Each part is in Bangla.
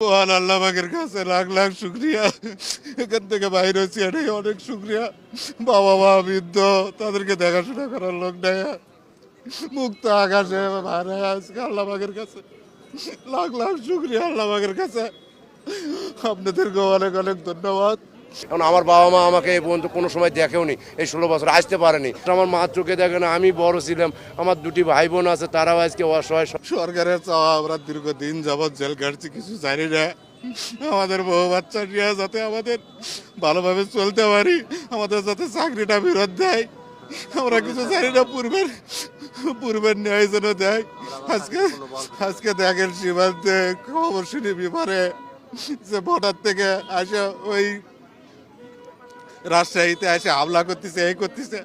মহান আল্লাহ বাগের কাছে লাখ লাখ শুক্রিয়া। এখান থেকে বাইরে হয়েছি, এটাই অনেক শুক্রিয়া। বাবা মা বৃদ্ধ, তাদেরকে দেখাশোনা করার লোক নেয় মুক্ত আকাশে ভাড়া আজকে আল্লাহ বাগের কাছে লাখ লাখ শুক্রিয়া আল্লাহ বাগের কাছে। আপনাদেরকে অনেক অনেক ধন্যবাদ। কারণ আমার বাবা মা আমাকে এই পর্যন্ত কোনো সময় দেখেওনি, এই ষোলো বছর আসতে পারেনি। আমার মা চোখে দেখে না, আমি বড় ছিলাম, আমার দুটি ভাই বোন আছে, তারাও আজকে অসহায় সরকারের চাওয়া আমরা দীর্ঘদিন যাবৎ জেল কাটছি কিছু জানি না। আমাদের বউ বাচ্চা নিয়ে যাতে আমাদের ভালোভাবে চলতে পারি, আমাদের যাতে চাকরিটা ফেরত দেয়। আমরা কিছু জানি না, পূর্বের পূর্বের ন্যায় যেন দেয়। আজকে আজকে দেখেন সীমান্তে খবর শুনি বিমারে যে ভোটার থেকে আসে ওই রাজশাহীতে এসে হামলা করতেছে, এই করতেছে।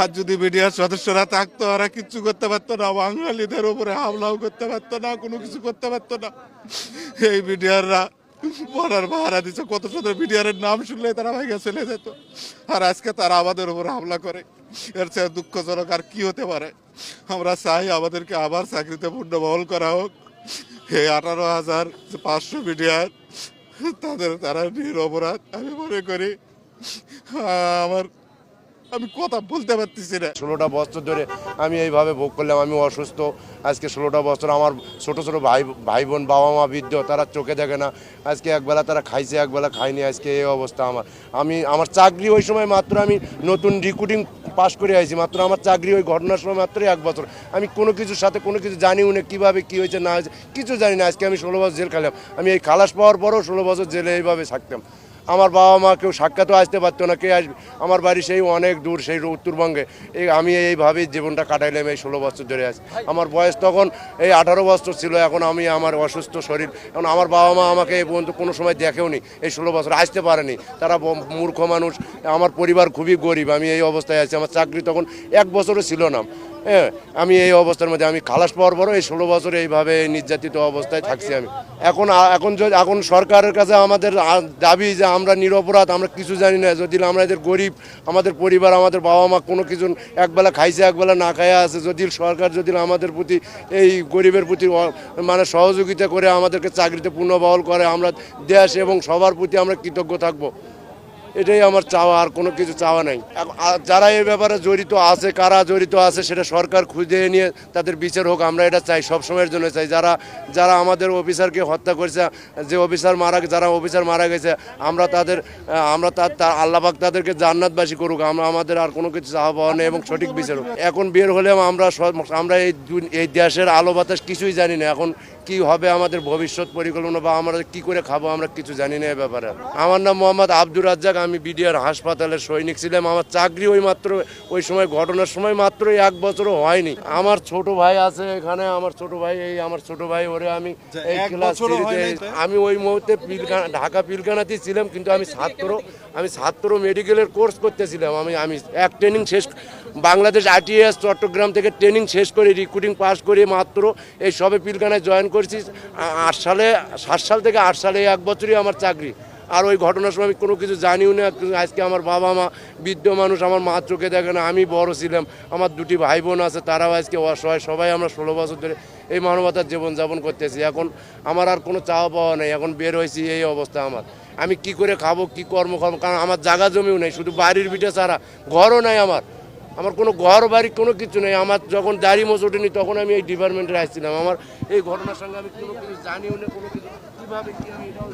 আর যদি মিডিয়ার সদস্যরা থাকতো, ওরা কিচ্ছু করতে পারতো না। বাঙালিদের উপরে হামলাও করতে পারতো না, কোনো কিছু করতে পারতো না। এই মিডিয়াররা বর্ডার পাহারা দিচ্ছে কত শত মিডিয়ারের নাম শুনলে তারা ভেঙে চলে যেত। আর আজকে তারা আমাদের উপর হামলা করে। এর চেয়ে দুঃখজনক আর কি হতে পারে? আমরা চাই আমাদেরকে আবার চাকরিতে পূর্ণবহল করা হোক। এই আঠারো হাজার পাঁচশো মিডিয়ার, তাদের তারা নিরপরাধ। আমি মনে করি আমার আমি কথা বলতে পারতেছি না। ষোলোটা বছর ধরে আমি এইভাবে ভোগ করলাম, আমি অসুস্থ। আজকে ষোলোটা বছর আমার ছোট ছোট ভাই ভাই বোন বাবা মা বৃদ্ধ, তারা চোখে দেখে না। আজকে একবেলা তারা খাইছে, একবেলা খায়নি, আজকে এই অবস্থা আমার। আমি আমার চাকরি ওই সময় মাত্র আমি নতুন রিক্রুটিং পাস করে আইছি, মাত্র আমার চাকরি ওই ঘটনার সময় মাত্র এক বছর। আমি কোনো কিছুর সাথে কোনো কিছু জানিও না কীভাবে কী হয়েছে, না হয়েছে, কিছু জানি না। আজকে আমি ষোলো বছর জেল খেলাম আমি এই খালাস পাওয়ার পরও ষোলো বছর জেলে এইভাবে থাকতাম। আমার বাবা মা কেউ সাক্ষাৎও আসতে পারতো না কে আসবে? আমার বাড়ি সেই অনেক দূর সেই উত্তরবঙ্গে। এই আমি এইভাবেই জীবনটা কাটাইলাম এই ষোলো বছর ধরে আছি আমার বয়স তখন এই আঠারো বছর ছিল এখন আমি আমার অসুস্থ শরীর। এখন আমার বাবা মা আমাকে এই পর্যন্ত কোনো সময় দেখেওনি এই ষোলো বছর আসতে পারেনি। তারা মূর্খ মানুষ আমার পরিবার খুবই গরিব আমি এই অবস্থায় আছি আমার চাকরি তখন এক বছরও ছিল না। হ্যাঁ আমি এই অবস্থার মধ্যে, আমি খালাস পাওয়ার পরও এই ষোলো বছর এইভাবে নির্যাতিত অবস্থায় থাকছি আমি। এখন এখন যদি, এখন সরকারের কাছে আমাদের দাবি যে আমরা নিরপরাধ, আমরা কিছু জানি না, যদি আমরা এদের গরিব, আমাদের পরিবার, আমাদের বাবা মা কোনো কিছু একবেলা খাইছে, একবেলা না খাইয়া আছে, যদি সরকার যদি আমাদের প্রতি এই গরিবের প্রতি মানে সহযোগিতা করে আমাদেরকে চাকরিতে পুনর্বহাল করে, আমরা দেশ এবং সবার প্রতি আমরা কৃতজ্ঞ থাকব। এটাই আমার চাওয়া, আর কোনো কিছু চাওয়া নাই। যারা এই ব্যাপারে জড়িত আছে, কারা জড়িত আছে, সেটা সরকার খুঁজে নিয়ে তাদের বিচার হোক, আমরা এটা চাই, সব সময়ের জন্য চাই। যারা যারা আমাদের অফিসারকে হত্যা করেছে, যে অফিসার মারা, যারা অফিসার মারা গেছে, আমরা তাদের আমরা তার আল্লাপাক তাদেরকে জান্নাতবাসী করুক, আমরা, আমাদের আর কোনো কিছু চাওয়া পাওয়া নেই এবং সঠিক বিচার হোক। এখন বের হলে আমরা আমরা এই এই দেশের আলো বাতাস কিছুই জানি না, এখন কি হবে আমাদের ভবিষ্যৎ পরিকল্পনা বা আমরা কি করে খাব, আমরা কিছু জানি না এই ব্যাপারে। আমার নাম মোহাম্মদ আব্দুর রাজ্জাক আমি বিডিআর হাসপাতালের সৈনিক ছিলাম। আমার চাকরি ওই মাত্র ওই সময় ঘটনার সময় মাত্র এক বছরও হয়নি। আমার ছোট ভাই আছে এখানে আমার ছোট ভাই এই আমার ছোট ভাই ওরে আমি এই ক্লাস? আমি ওই মুহূর্তে পিলখানা ঢাকা পিলখানাতেই ছিলাম কিন্তু আমি ছাত্র আমি ছাত্র মেডিকেলের কোর্স করতেছিলাম। আমি আমি এক ট্রেনিং শেষ বাংলাদেশ আইটিএস চট্টগ্রাম থেকে ট্রেনিং শেষ করে রিক্রুটিং পাস করে মাত্র এই সবে পিলখানায় জয়েন করছি। আট সালে সাত সাল থেকে আট সালে এক বছরই আমার চাকরি। আর ওই ঘটনার সময় আমি কোনো কিছু জানিও না আজকে আমার বাবা মা, বৃদ্ধ মানুষ আমার মা চোখে দেখে না, আমি বড় ছিলাম। আমার দুটি ভাই বোন আছে, তারাও আজকে অসহায়। সবাই আমরা ষোলো বছর ধরে এই মানবতার জীবনযাপন করতেছি। এখন আমার আর কোনো চাওয়া পাওয়া নেই, এখন বের হয়েছি এই অবস্থা আমার। আমি কি করে খাব, কি কর্ম খাব কারণ আমার জায়গা জমিও নেই, শুধু বাড়ির বিটে ছাড়া ঘরও নাই আমার। আমার কোনো ঘর, বাড়ি কোনো কিছু নেই। আমার যখন দাড়ি মোচ ওঠেনি তখন আমি এই ডিপার্টমেন্টে আসছিলাম। আমার এই ঘটনার সঙ্গে আমি কোনো কিছু জানিও না, কোনো কিছু কীভাবে কী আমি এটাও।